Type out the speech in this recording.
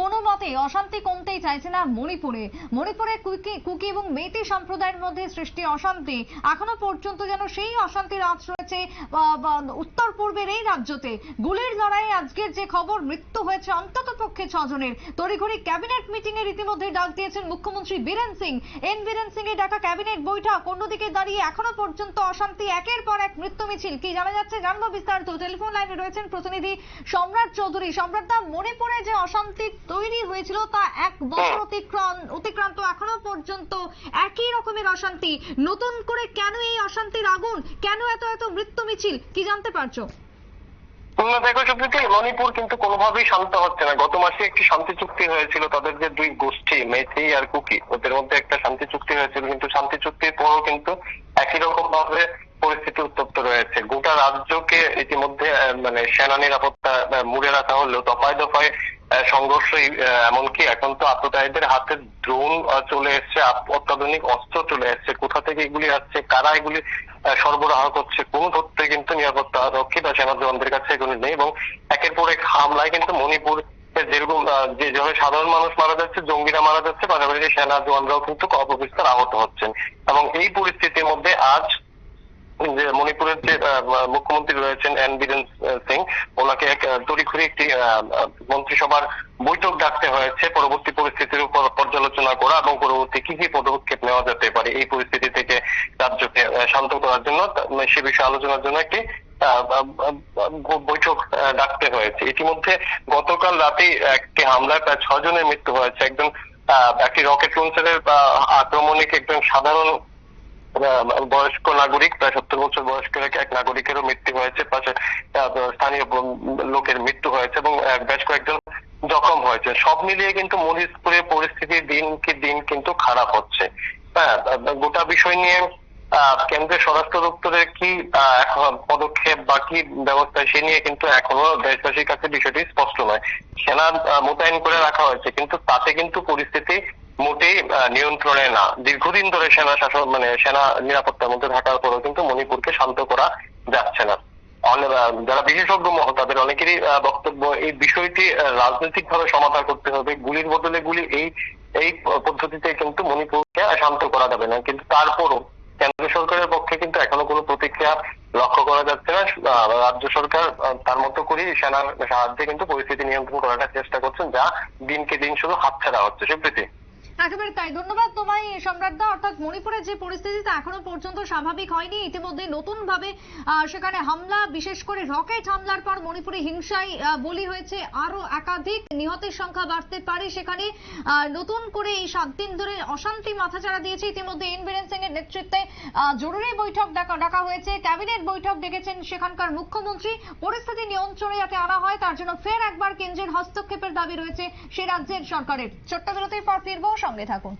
কোনো মতে অশান্তি কমতেই চাইছে না মণিপুরে। মণিপুরে কুকি কুকি এবং মেইতি সম্প্রদায়ের মধ্যে সৃষ্টি অশান্তি। এখনও পর্যন্ত যেন সেই অশান্তির আঁচ রয়েছে উত্তর পূর্বের এই রাজ্যতে। গুলির লড়াইয়ে আজকের যে খবর, মৃত্যু হয়েছে অন্তত পক্ষে ছজনের। তড়িঘড়ি ক্যাবিনেট মিটিং এর ইতিমধ্যে ডাক দিয়েছেন মুখ্যমন্ত্রী বীরেন সিং। এন বীরেন সিং এর ডাকা ক্যাবিনেট বৈঠক, অন্যদিকে দাঁড়িয়ে এখনও পর্যন্ত অশান্তি একের পর এক মৃত্যু মিছিল। কি জানা যাচ্ছে জানব বিস্তারিত। টেলিফোন লাইনে রয়েছেন প্রতিনিধি সম্রাট চৌধুরী। সম্রাট দা মণিপুরে যে অশান্তি তৈরি হয়েছিল তা এক বছর অতিক্রান্ত অতিক্রান্ত এখনও পর্যন্ত একই রকমের অশান্তি। নতুন করে কেন এই অশান্তির আগুন? কেন এত এত মৃত্যু মিছিল? কি জানতে পারছ? দেখো সুপ্রীতি, মণিপুর কিন্তু কোনোভাবেই শান্ত হচ্ছে না। গত মাসে একটি শান্তি চুক্তি হয়েছিল তাদের যে দুই গোষ্ঠী, মেথি আর কুকি, ওদের মধ্যে একটা শান্তি চুক্তি হয়েছিল। কিন্তু শান্তি চুক্তির পরও কিন্তু একই রকম ভাবে পরিস্থিতি উত্তপ্ত রয়েছে। গোটা রাজ্যকে ইতিমধ্যে মানে সেনা নিরাপত্তা মুড়ে রাখা হলেও দফায় দফায় আহ, এমনকি এখন তো আততায়ীদের হাতে ড্রোন চলে এসছে অত্যাধুনিক অস্ত্র চলে এসছে। কোথা থেকে এগুলি আসছে কারা এগুলি সরবরাহ করছে কোন তথ্যে কিন্তু নিরাপত্তা রক্ষী বা সেনা জওয়ানদের কাছে এগুলি নেই এবং একের পর এক হামলায় কিন্তু মণিপুর যেরকম যেভাবে সাধারণ মানুষ মারা যাচ্ছে জঙ্গিরা মারা যাচ্ছে পাশাপাশি সেনা জওয়ানরাও কিন্তু অপবিস্তার আহত হচ্ছেন। এবং এই পরিস্থিতির মধ্যে আজ যে মণিপুরের যে মুখ্যমন্ত্রী রয়েছেন এন বীরেন সিং ওনাকে এক আহ, তড়িঘড়ি একটি মন্ত্রিসভার বৈঠক ডাকতে হয়েছে। পরবর্তী পরিস্থিতির উপর পর্যালোচনা করা এবং পরবর্তী কি কি পদক্ষেপ নেওয়া যেতে পারে এই পরিস্থিতি থেকে রাজ্যকে শান্ত করার জন্য সে বিষয়ে আলোচনার জন্য একটি বৈঠক ডাকতে হয়েছে। ইতিমধ্যে গতকাল রাতেই একটি হামলায় প্রায় ছজনের মৃত্যু হয়েছে। একজন একটি রকেট লঞ্চারের আক্রমণে একজন সাধারণ বয়স্ক নাগরিক, প্রায় সত্তর বছর বয়স্ক এক- নাগরিকেরও মৃত্যু হয়েছে, পাশে স্থানীয় লোকের মৃত্যু হয়েছে এবং বেশ কয়েকজন জখম হয়েছে। সব মিলিয়ে কিন্তু মরিচপুরের পরিস্থিতি দিন কি দিন কিন্তু খারাপ হচ্ছে। হ্যাঁ গোটা বিষয় নিয়ে কেন্দ্রের স্বরাষ্ট্র দপ্তরের কি পদক্ষেপ বা কি ব্যবস্থা সে নিয়ে কিন্তু এখনও দেশবাসীর কাছে বিষয়টি স্পষ্ট নয়। সেনা মোতায়েন করে রাখা হয়েছে, কিন্তু তাতে কিন্তু পরিস্থিতি নিয়ন্ত্রণে না। দীর্ঘদিন ধরে সেনা শাসন মানে সেনা নিরাপত্তার মধ্যে থাকার পরেও কিন্তু মণিপুরকে শান্ত করা যাচ্ছে না। যারা বিশেষজ্ঞ মহল, তাদের অনেকেরই বক্তব্য, এই বিষয়টি রাজনৈতিক ভাবে সমাধান করতে হবে। গুলির বদলে গুলি এই এই পদ্ধতিতে কিন্তু মণিপুরকে শান্ত করা যাবে না। কিন্তু তারপরও কেন্দ্র সরকারের পক্ষে কিন্তু এখনও কোনো প্রতিক্রিয়া লক্ষ্য করা যাচ্ছে না। রাজ্য সরকার তার মতো করেই সেনার সাহায্যে কিন্তু পরিস্থিতি নিয়ন্ত্রণ করার চেষ্টা করছেন, যা দিনকে দিন শুধু হাতছাড়া হচ্ছে। সুপ্রীতি? একেবারে তাই। ধন্যবাদ তোমায় সম্রাট দা অর্থাৎ মণিপুরের যে পরিস্থিতি তা এখনও পর্যন্ত স্বাভাবিক হয়নি। ইতিমধ্যে নতুন ভাবে সেখানে হামলা, বিশেষ করে রকেট হামলার পর মণিপুরে হিংসায় বলি হয়েছে আরও একাধিক। নিহতের সংখ্যা বাড়তে পারে সেখানে। নতুন করে এই সাত দিন ধরে অশান্তি মাথাচাড়া দিয়েছে। ইতিমধ্যে বীরেন সিং এর নেতৃত্বে জরুরি বৈঠক ডাকা হয়েছে। ক্যাবিনেট বৈঠক ডেকেছেন সেখানকার মুখ্যমন্ত্রী। পরিস্থিতি নিয়ন্ত্রণে যাতে আনা হয়, তার জন্য ফের একবার কেন্দ্রের হস্তক্ষেপের দাবি রয়েছে সে রাজ্যের সরকারের। ছোট্ট বিরতির পর ফিরবো 放给他工